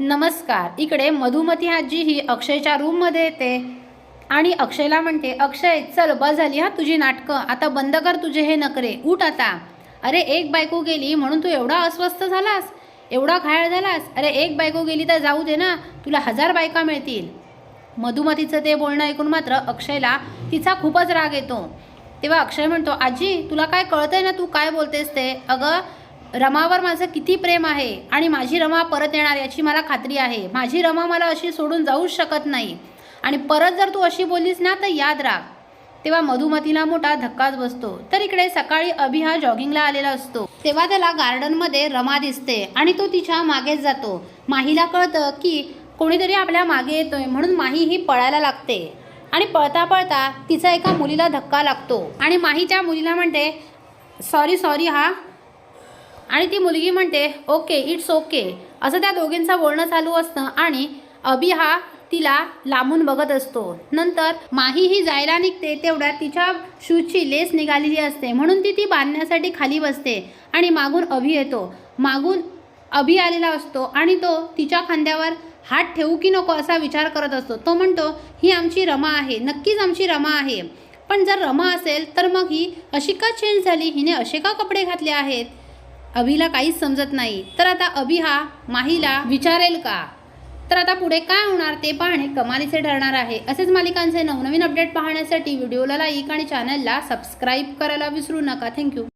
नमस्कार इकडे मधुमती आजी ही अक्षयच्या रूममध्ये येते. आणि अक्षयला म्हणते अक्षय चल बस झाली हा तुझी नाटकं. आता बंद कर तुझे हे नखरे. उठ आता. अरे एक बायको गेली म्हणून तू एवढा अस्वस्थ झालास? एवढा घायाळ झालास? अरे एक बायको गेली तर जाऊ दे ना तुला हजार बायका मिळतील. मधुमतीचं ते बोलणं ऐकून मात्र अक्षयला तिचा खूपच राग येतो. तेव्हा अक्षय म्हणतो आजी तुला काय कळतंय ना तू काय बोलतेस ते? अगं रमावर माझं किती प्रेम आहे आणि माझी रमा परत येणार याची मला खात्री आहे. माझी रमा मला अशी सोडून जाऊच शकत नाही. आणि परत जर तू अशी बोललीस ना तर याद राख. तेव्हा मधुमतीला मोठा धक्काच बसतो. तर इकडे सकाळी अभि हा जॉगिंगला आलेला असतो. तेव्हा त्याला गार्डनमध्ये रमा दिसते आणि तो तिच्या मागेच जातो. माहीला कळतं की कोणीतरी आपल्या मागे येतोय म्हणून माही ही पळायला लागते. आणि पळता पळता तिचा एका मुलीला धक्का लागतो. आणि माही त्या मुलीला म्हणते सॉरी सॉरी हा आणि ती मुलगी म्हणते ओके इट्स ओके. असं त्या दोघींचं बोलणं चालू असतं आणि अभि हा तिला लांबून बघत असतो. नंतर माही ही जायला निघते तेवढ्यात तिच्या शूजची लेस निघालेली असते. म्हणून ती ती बांधण्यासाठी खाली बसते आणि मागून अभि येतो. मागून अभि आलेला असतो आणि तो तिच्या खांद्यावर हात ठेवू की नको असा विचार करत असतो. तो म्हणतो ही आमची रमा आहे. नक्कीच आमची रमा आहे. पण जर रमा असेल तर मग ही अशी का चेंज झाली? हिने असे का कपडे घातले आहेत? अभिला काहीच समजत नाही. तर आता अभि हा माहीला विचारेल का? तर आता पुढे काय होणार ते पाहणे कमालीचे ठरणार आहे. असेच मालिकांचे नवनवीन अपडेट पाहण्यासाठी व्हिडिओला लाईक आणि चॅनलला सबस्क्राईब करायला विसरू नका. थँक्यू